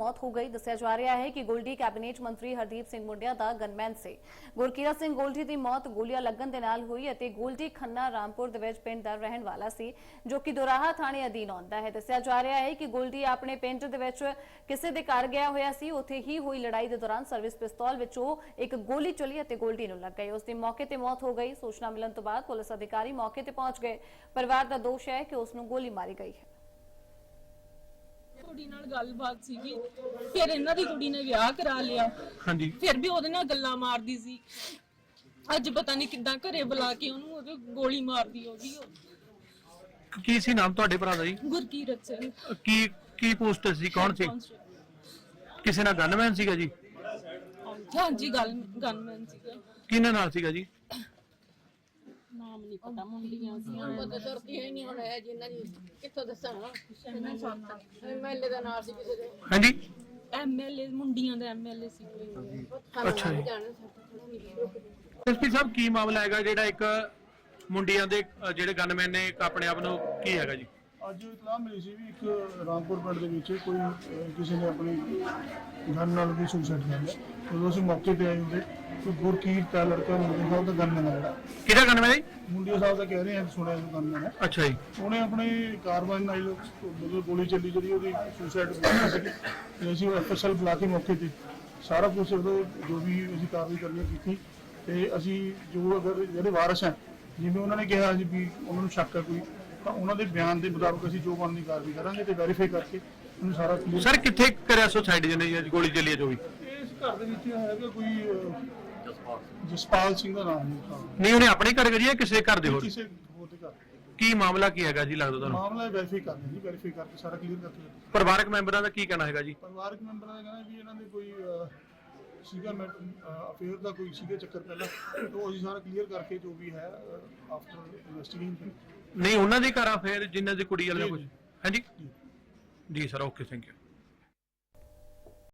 ਮੌਤ ਹੋ ਗਈ। ਦੱਸਿਆ ਜਾ ਰਿਹਾ ਹੈ ਕਿ ਗੋਲਡੀ ਕੈਬਨਿਟ ਮੰਤਰੀ ਹਰਦੀਪ ਸਿੰਘ ਮੁੰਡਿਆ ਦਾ ਗਨਮੈਨ ਸੀ। ਗੁਰਕੀਰਤ ਸਿੰਘ ਗੋਲਡੀ ਦੀ ਮੌਤ ਗੋਲੀਆਂ ਲੱਗਣ ਦੇ ਨਾਲ ਹੋਈ ਅਤੇ ਗੋਲਡੀ ਖੰਨਾ ਰਾਮਪੁਰ ਦੇ ਵਿੱਚ ਪਿੰਡ ਦਾ ਰਹਿਣ ਵਾਲਾ ਸੀ, ਜੋ ਕਿ ਦੋਰਾਹਾ ਥਾਣੇ ਅਧੀਨ ਆਉਂਦਾ ਹੈ। ਦੱਸਿਆ ਜਾ ਰਿਹਾ ਹੈ ਕਿ ਗੋਲਡੀ ਆਪਣੇ ਪਿੰਡ ਦੇ ਵਿੱਚ ਕਿਸੇ ਦੇ ਘਰ ਗਿਆ ਹੋਇਆ ਸੀ। ਉੱਥੇ ਹੀ ਹੋਈ ਲੜਾਈ ਦੇ ਦੌਰਾਨ ਸਰਵਿਸ ਪਿਸਤੌਲ ਵਿੱਚੋਂ ਇੱਕ ਗੋਲੀ ਚਲੀ ਅਤੇ ਗੋਲਡੀ ਨੂੰ ਲੱਗ ਗਈ। ਉਸ ਦੀ ਮੌਕੇ ਤੇ ਮੌਤ ਹੋ ਗਈ। ਸੂਚਨਾ ਮਿਲਣ ਤੋਂ ਬਾਅਦ ਪੁਲਿਸ ਅਧਿਕਾਰੀ ਮੌਕੇ ਤੇ ਪਹੁੰਚ ਗਏ। ਪਰਿਵਾਰ ਦਾ ਦੋਸ਼ ਹੈ ਕਿ ਉਸ ਨੂੰ ਗੋਲੀ ਮਾਰੀ ਗਈ ਹੈ। ਕੁੜੀ ਨਾਲ ਗੱਲਬਾਤ ਸੀਗੀ ਫਿਰ ਇਹਨਾਂ ਦੀ ਕੁੜੀ ਨੇ ਵਿਆਹ ਕਰਾ ਲਿਆ। ਹਾਂਜੀ। ਫਿਰ ਵੀ ਉਹਦੇ ਨਾਲ ਗੱਲਾਂ ਮਾਰਦੀ ਸੀ। ਅੱਜ ਪਤਾ ਨਹੀਂ ਕਿੱਦਾਂ ਘਰੇ ਬੁਲਾ ਕੇ ਉਹਨੂੰ ਉਹਦੇ ਗੋਲੀ ਮਾਰਦੀ ਹੋਗੀ ਕੀ ਸੀ ਨਾਮ ਤੁਹਾਡੇ ਭਰਾ ਦਾ ਜੀ? ਗੁਰਕੀਰਤ ਸਿੰਘ। ਕੀ ਕੀ ਪੋਸਟ ਸੀ? ਕੌਣ ਸੀ? ਕਿਸੇ ਨਾਲ ਗਨਮੈਨ ਸੀਗਾ ਜੀ? ਹਾਂਜੀ ਗੱਲ ਗਨਮੈਨ ਸੀਗਾ। ਕਿਹਨਾਂ ਨਾਲ ਸੀਗਾ ਜੀ? ਨਹੀਂ ਪਤਾ ਮੁੰਡੀਆਂ ਸੀ ਪਤਾ ਤੁਰਦੀ ਹੈ ਨਹੀਂ ਹੁਣ ਇਹ ਜਿੰਨਾਂ ਦੀ ਕਿੱਥੋਂ ਦੱਸਾਂ? ਐਮਐਲਏ ਦਾ ਨਾਮ ਸੀ ਕਿਸੇ ਦੇ। ਹਾਂਜੀ? ਐਮਐਲਏ ਮੁੰਡੀਆਂ ਦਾ ਐਮਐਲਏ ਸੀ ਕੋਈ। ਅੱਛਾ ਜੀ। ਜਾਣ ਥੋੜਾ ਨਹੀਂ ਐਸਪੀ ਸਾਹਿਬ ਕੀ ਮਾਮਲਾ ਹੈਗਾ ਜਿਹੜਾ ਇੱਕ ਮੁੰਡਿਆਂ ਦੇ ਜਿਹੜੇ ਗਨਮੈਨ ਨੇ ਆਪਣੇ ਆਪ ਨੂੰ ਕੀ ਹੈਗਾ ਜੀ? ਅੱਜ ਇਤਲਾਹ ਮਿਲੀ ਸੀ ਵੀ ਇੱਕ ਰਾਮਪੁਰ ਪਿੰਡ ਦੇ ਵਿੱਚ ਕੋਈ ਅਹ, ਕਿਸੇ ਨੇ ਆਪਣੀ ਗਨ ਨਾਲ ਵੀ ਸੁਸਾਈਡ ਕਰ ਲਿਆ। ਜਦੋਂ ਅਸੀਂ ਮੌਕੇ ਤੇ ਆਏ ਉਹਦੇ ਕੋਈ ਗੁਰਕੀਰਤ ਦਾ ਲੜਕਾ ਮੁੰਡੇ ਸਾਹਿਬ ਦਾ ਗਨ ਹੈ ਜਿਹੜਾ ਕਿਹੜਾ ਗਨਮੈਨ ਜੀ ਮੁੰਡੇ ਸਾਹਿਬ ਦਾ ਕਹਿ ਰਹੇ ਆ ਸੁਣਿਆ ਜੋ ਗਨ ਹੈ ਅੱਛਾ ਜੀ। ਉਹਨੇ ਆਪਣੀ ਕਾਰਵਾਈ ਨਾਲ ਮਤਲਬ ਗੋਲੀ ਚੱਲੀ ਜਿਹੜੀ ਉਹਦੀ ਸੁਸਾਈਡ ਬਣਾ ਸੀ ਤੇ ਅਸੀਂ ਐਫਐਸਐਲ ਬੁਲਾ ਕੇ ਮੌਕੇ ਤੇ ਸਾਰਾ ਕੁਝ ਉਹਦਾ ਜੋ ਵੀ ਅਸੀਂ ਕਾਰਵਾਈ ਕਰਨੀ ਕੀਤੀ ਤੇ ਅਸੀਂ ਜੋ ਅਗਰ ਜਿਹੜੇ ਵਾਰਸ ਹੈ ਜਿਵੇਂ ਉਹਨਾਂ ਨੇ ਕਿਹਾ ਸੀ ਵੀ ਉਹਨਾਂ ਨੂੰ ਸ਼ੱਕ ਹੈ ਕੋਈ ਤਾਂ ਉਹਨਾਂ ਦੇ ਬਿਆਨ ਦੇ ਮੁਤਾਬਕ ਅਸੀਂ ਜੋ ਬਣਦੀ ਕਾਰਵਾਈ ਕਰਾਂਗੇ ਤੇ ਵੈਰੀਫਾਈ ਕਰਕੇ ਉਹਨੂੰ ਸਾਰਾ clear- ਸਰ ਕਿੱਥੇ ਕਰਿਆ ਸੁਸਾਈਡ ਜਿਹਨੇ ਜੀ ਗੋਲੀ ਚੱਲੀ ਹੈ ਜੋ ਵੀ? ਇਸ ਘਰ ਦੇ ਵਿੱਚ ਹੈਗਾ ਕੋਈ ਅਹ, ਜਸਪਾਲ ਸਿੰਘ। ਦਾ ਨਾਮ ਹੈ ਨਹੀਂ ਉਹਨੇ ਆਪਣੇ ਘਰ ਕਰੀ ਹੈ ਕਿਸੇ ਘਰ ਦੇ ਹੋਰ? ਕਿਸੇ ਹੋਰ ਦੇ ਘਰ। ਕੀ ਮਾਮਲਾ ਕੀ ਹੈਗਾ ਜੀ ਲੱਗਦਾ ਤੁਹਾਨੂੰ? ਮਾਮਲਾ ਵੈਰੀਫਾਈ ਕਰਦੇ ਜੀ ਵੈਰੀਫਾਈ ਕਰਕੇ ਸਾਰਾ ਕਲੀਅਰ ਕਰਕੇ ਪਰਿਵਾਰਕ ਮੈਂਬਰਾਂ ਦਾ ਕੀ ਕਹਿਣਾ ਹੈਗਾ ਜੀ? ਪਰਿਵਾਰਕ ਮੈਂਬਰਾਂ ਦਾ ਕਹਿਣਾ ਵੀ ਇਹਨਾਂ ਦੇ ਕੋਈ ਅਹ, ਸੀਗਾ ਮੈਟ ਅਫੇਅਰ ਦਾ ਕੋਈ ਸੀਗਾ ਚੱਕਰ ਪਹਿਲਾਂ। ਉਹ ਅਸੀਂ ਸਾਰਾ ਕਲੀਅਰ ਕਰਕੇ ਜੋ ਵੀ ਹੈ ਆਫਟਰ ਇਨਵੈਸਟੀਗੇਸ਼ਨ ਨਹੀਂ ਉਹਨਾਂ ਦੇ ਘਰ ਆ ਫਿਰ ਜਿਨ੍ਹਾਂ ਦੀ ਕੁੜੀ ਵਾਲੇ ਕੁਝ ਹਾਂਜੀ? ਜੀ ਸਰ ਓਕੇ ਥੈਂਕ ਯੂ